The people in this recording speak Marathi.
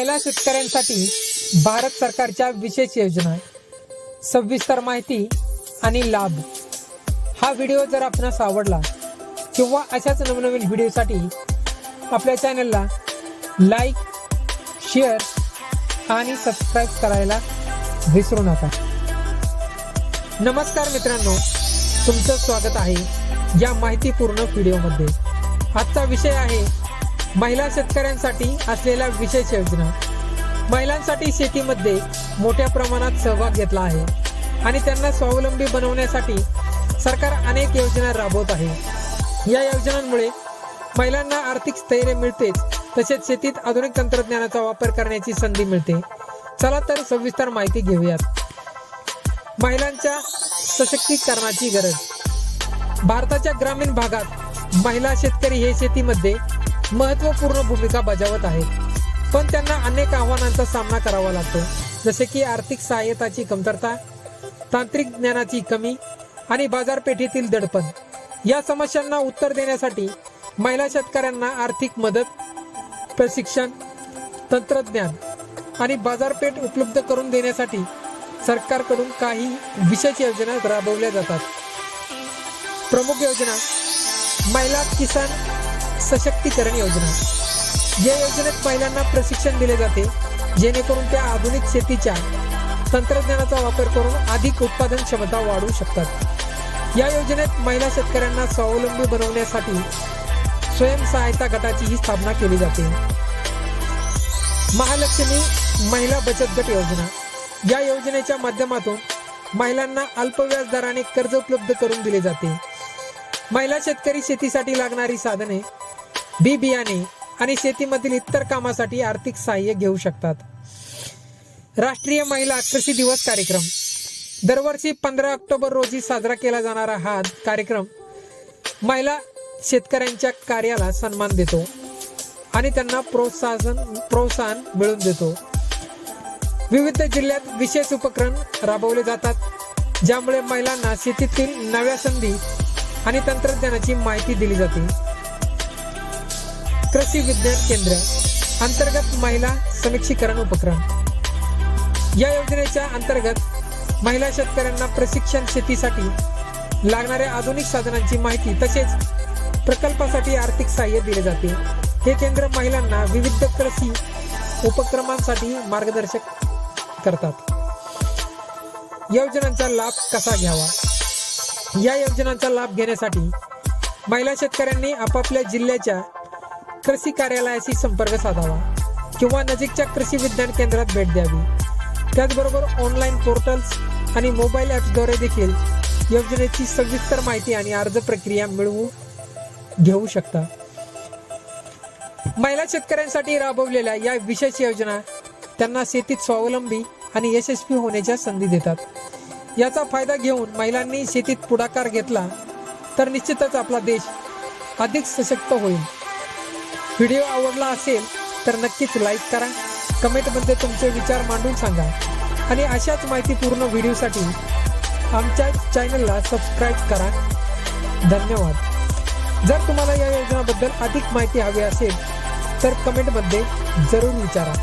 महिला शेतकऱ्यांसाठी भारत सरकारच्या विशेष योजना सविस्तर माहिती आणि लाभ. हा व्हिडिओ जर आपणास आवडला किंवा अशाच नवनवीन व्हिडिओसाठी आपल्या चॅनलला लाईक शेअर आणि सबस्क्राईब करायला विसरू नका. नमस्कार मित्रांनो तुमचं स्वागत आहे या माहितीपूर्ण व्हिडिओमध्ये. आजचा विषय आहे महिला शेतकऱ्यांसाठी असलेल्या विशेष योजना. महिलांसाठी शेतीमध्ये मोठ्या प्रमाणात सहभाग घेतला आहे आणि त्यांना स्वावलंबी बनवण्यासाठी सरकार अनेक योजना राबवत आहे. या योजनांमुळे महिलांना आर्थिक स्थैर्य मिळतेच तसेच शेतीत आधुनिक तंत्रज्ञानाचा वापर करण्याची संधी मिळते. चला तर सविस्तर माहिती घेऊयात. महिलांच्या सशक्तीकरणाची गरज. भारताच्या ग्रामीण भागात महिला शेतकरी हे शेतीमध्ये महत्त्वपूर्ण भूमिका बजावत आहेत पण त्यांना अनेक आव्हानांचा सामना करावा लागतो. जसे की आर्थिक सहाय्यताची कमतरता तांत्रिक ज्ञानाची कमी आणि बाजारपेठेतील दडपण. या समस्यांना उत्तर देण्यासाठी महिला शेतकऱ्यांना आर्थिक मदत प्रशिक्षण तंत्रज्ञान आणि बाजारपेठ उपलब्ध करून देण्यासाठी सरकारकडून काही विशेष योजना राबवल्या जातात. प्रमुख योजना महिला किसान सशक्तीकरण योजना. या योजनेत महिलांना प्रशिक्षण दिले जाते जेणेकरून त्या आधुनिक शेतीच्या तंत्रज्ञानाचा वापर करून अधिक उत्पादन क्षमता वाढवू शकतात. या योजनेत महिला शेतकऱ्यांना स्वावलंबी बनवण्यासाठी स्वयंसहायता गटाची ही स्थापना केली जाते. महालक्ष्मी महिला बचत गट योजना. या योजनेच्या माध्यमातून महिलांना अल्प व्याज दराने कर्ज उपलब्ध करून दिले जाते. महिला शेतकरी शेतीसाठी लागणारी साधने बी बियाणे आणि शेतीमधील इतर कामासाठी आर्थिक सहाय्य घेऊ शकतात. राष्ट्रीय महिला कृषी दिवस कार्यक्रम. दरवर्षी पंधरा ऑक्टोबर रोजी साजरा केला जाणारा हा कार्यक्रम महिला शेतकऱ्यांच्या कार्याला सन्मान देतो आणि त्यांना प्रोत्साहन प्रोत्साहन मिळवून देतो. विविध जिल्ह्यात विशेष उपक्रम राबवले जातात ज्यामुळे महिलांना शेतीतील नव्या संधी आणि तंत्रज्ञानाची माहिती दिली जाते. कृषी विज्ञान केंद्र अंतर्गत महिला समीक्षीकरण उपक्रम. या योजनेच्या अंतर्गत महिला शेतकऱ्यांना प्रशिक्षण शेतीसाठी लागणाऱ्या आधुनिक साधनांची माहिती तसेच प्रकल्पासाठी आर्थिक सहाय्य दिले जाते. हे केंद्र महिलांना विविध कृषी उपक्रमांसाठी मार्गदर्शक करतात. योजनांचा लाभ कसा घ्यावा? या योजनांचा लाभ घेण्यासाठी महिला शेतकऱ्यांनी आपापल्या जिल्ह्याच्या कृषी कार्यालयाशी संपर्क साधावा किंवा नजीकच्या कृषी विज्ञान केंद्रात भेट द्यावी. त्याचबरोबर ऑनलाईन पोर्टल्स आणि मोबाईल ॲप्सद्वारे देखील योजनेची सविस्तर माहिती आणि अर्ज प्रक्रिया मिळवू घेऊ शकता. महिला शेतकऱ्यांसाठी राबवलेल्या या विशेष योजना त्यांना शेतीत स्वावलंबी आणि यशस्वी होण्याच्या संधी देतात. याचा फायदा घेऊन महिलांनी शेतीत पुढाकार घेतला तर निश्चितच आपला देश अधिक सशक्त होईल. व्हिडिओ आवडला असेल तर नक्कीच लाईक करा कमेंटमध्ये तुमचे विचार मांडून सांगा. आणि अशाच माहितीपूर्ण व्हिडिओसाठी आमच्या चॅनलला सबस्क्राईब करा. धन्यवाद. जर तुम्हाला या योजनाबद्दल अधिक माहिती हवी असेल तर कमेंटमध्ये जरूर विचारा.